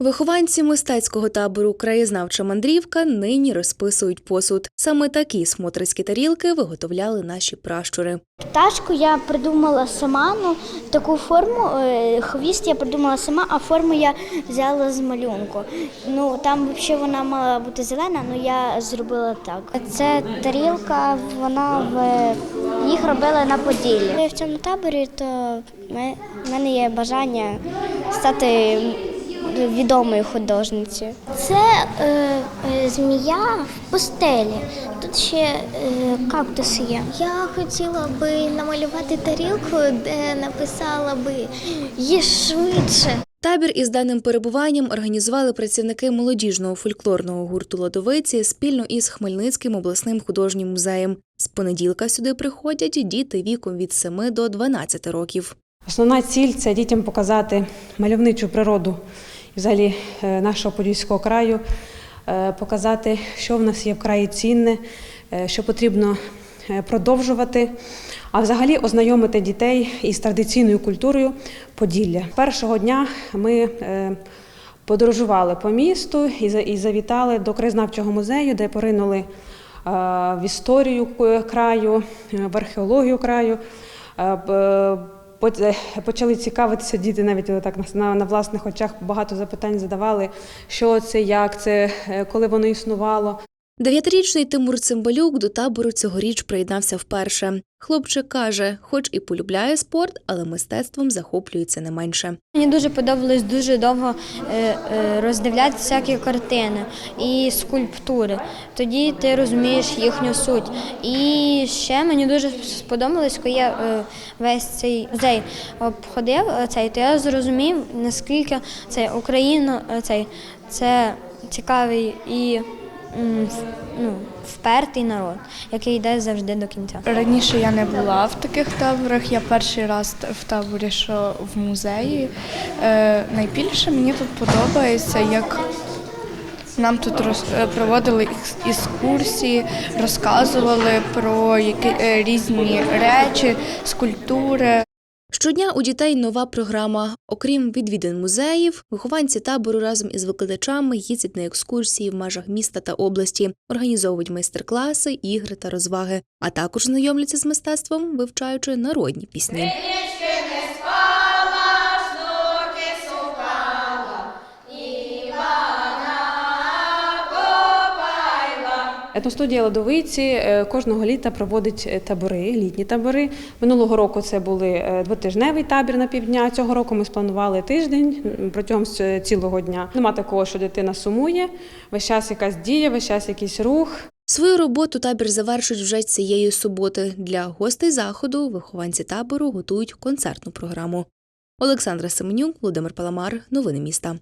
Вихованці мистецького табору Краєзнавча мандрівка нині розписують посуд. Саме такі смотрицькі тарілки виготовляли наші пращури. Пташку я придумала сама. Ну таку форму, е, хвіст я придумала сама, а форму я взяла з малюнку. Ну там взагалі вона мала бути зелена, але я зробила так. Це тарілка, вона в їх робили на поділлі. Я в цьому таборі, то в мене є бажання стати відомою художницею. Це е, е, змія в постелі. Тут ще е, кактус є. Я хотіла би намалювати тарілку, де написала би їж швидше. Табір із даним перебуванням організували працівники молодіжного фольклорного гурту Лодовиці спільно із Хмельницьким обласним художнім музеєм. З понеділка сюди приходять діти віком від 7 до 12 років. Основна ціль це дітям показати мальовничу природу взагалі е, нашого Подільського краю, е, показати, що в нас є в краї цінне, е, що потрібно продовжувати, а взагалі ознайомити дітей із традиційною культурою Поділля. Першого дня ми подорожували по місту і завітали до краєзнавчого музею, де поринули в історію краю, в археологію краю. Е, Почали цікавитися діти навіть так на, на, на власних очах багато запитань задавали, що це, як це, е, коли воно існувало. Дев'ятирічний Тимур Цимбалюк до табору цьогоріч приєднався вперше. Хлопчик каже, хоч і полюбляє спорт, але мистецтвом захоплюється не менше. Мені дуже подобалось дуже довго е, е, роздивлятися всякі картини і скульптури. Тоді ти розумієш їхню суть. І ще мені дуже сподобалось, коли я е, весь цей музей обходив, цей, то я зрозумів, наскільки це Україна, цей, це цікавий і ну, впертий народ, який йде завжди до кінця. Раніше я не була в таких таборах. Я перший раз в таборі, що в музеї. Е, найбільше мені тут подобається, як нам тут роз, е, проводили екскурсії, розказували про які, е, різні речі, скульптури. Щодня у дітей нова програма. Окрім відвідин музеїв, вихованці табору разом із викладачами їздять на екскурсії в межах міста та області, організовують майстер-класи, ігри та розваги, а також знайомляться з мистецтвом, вивчаючи народні пісні. Етностудія Ладовиці е, кожного літа проводить е, табори, літні табори. Минулого року це були е, двотижневий табір на півдня. Цього року ми спланували тиждень протягом цілого дня. Нема такого, що дитина сумує, весь час якась дія, весь час якийсь рух. Свою роботу табір завершить вже цієї суботи. Для гостей заходу вихованці табору готують концертну програму. Олександра Семенюк, Володимир Паламар. Новини міста.